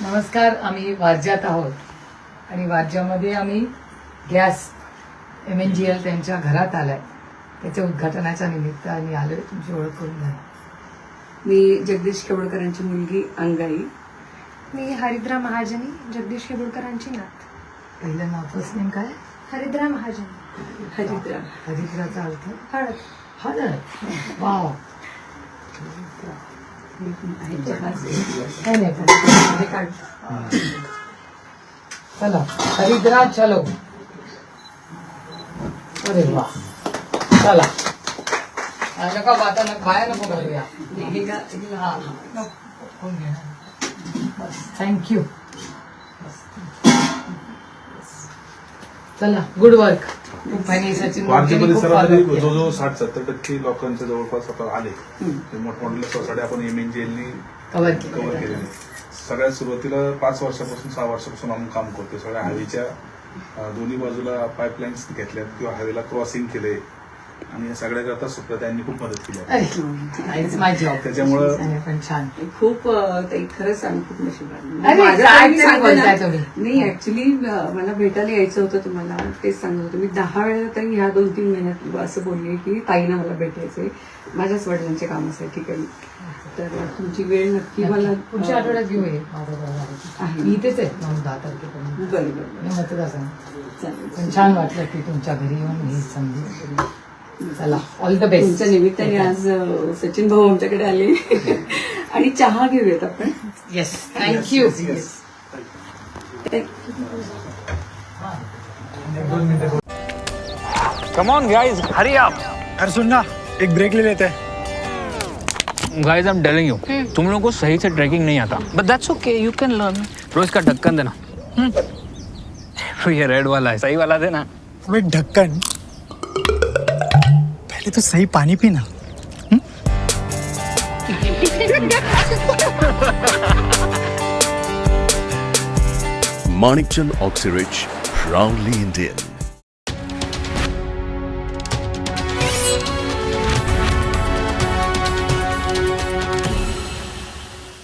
नमस्कार आम्ही वारज्यात आहोत. आणि वारज्यामध्ये आम्ही gas M N G L त्यांच्या घरात आलाय. त्याच्या उद्घाटनाच्या निमित्ताने आलोय तुमची ओळख करून द्या मी जगदीश केवडकरांची मुलगी अंगाई. मी हरिद्रा महाजनी जगदीश केबुलकरांची नात. पहिलं नाव फर्स्ट नेम काय? हरिद्रा महाजनी. हरिद्रा. हरिद्राचा अर्थ? हळद. हळद? वाव. आहे चला हरिद्रा चलो अरे वा चला हा, नका आता न नको घालूया थँक्यू चला गुड वर्क. सचिन खूप परिसरामध्ये केलं. जवळजवळ साठ सत्तर टक्के लोकांच्या जवळपास आता आले. ते मोठमोठ्या सोसायटी आपण एम एन जेलनी कव्हर कव्हर केलं केलेले सगळ्यात सुरुवातीला पाच वर्षापासून सहा वर्षापासून आपण काम करतो सगळ्या हायवेच्या दोन्ही बाजूला पाईपलाईन्स घेतल्यात किंवा हायवेला क्रॉसिंग केले आणि या सगळ्याकरता सुद्धा त्यांनी खूप मदत केली. आहे. त्याच्यामुळं- पण छान. खूप अं, ताई खरंच आम्ही खूप नशिबान अरे, माझं काय तर मी तरी सांगते बोलताय ना, तुम्ही. नाही ऍक्च्युली मला भेटायला यायचं होतं तुम्हाला तेच सांगत होतं. मी दहा वेळा तरी ह्या दोन तीन महिन्यात असं बोलले की ताईना मला भेटायचंय. माझ्याच वडिलांच्या कामासाठी काही तर तुमची वेळ नक्की मला पुढच्या आठवड्यात घेऊ हे माझा बरोबर आहे. आहे. मी इथेच आहे. नऊ दहा तारखेपर्यंत. बरं बरं आणि मतदारसंघ. चालेल. पण छान वाटलं की तुमच्या घरी येऊन ही संधी. चला ऑल द बेस्ट तुमच्या निमित्ताने आज सचिन भाऊ आमच्याकडे आले. आणि चहा घेऊयात आपण. Yes thank you come on guys hurry up अरे सुन ना एक ब्रेक ले लेते. हैं guys I am telling you तुम लोगों को सही से ट्रैकिंग नहीं आता. But that's okay you can learn रोज का ढक्कन देना. ये रेड वाला है सही वाला देना. अबे ढक्कन पहले तो सही पानी पीना Manikchand Oxyrich, proudly Indian.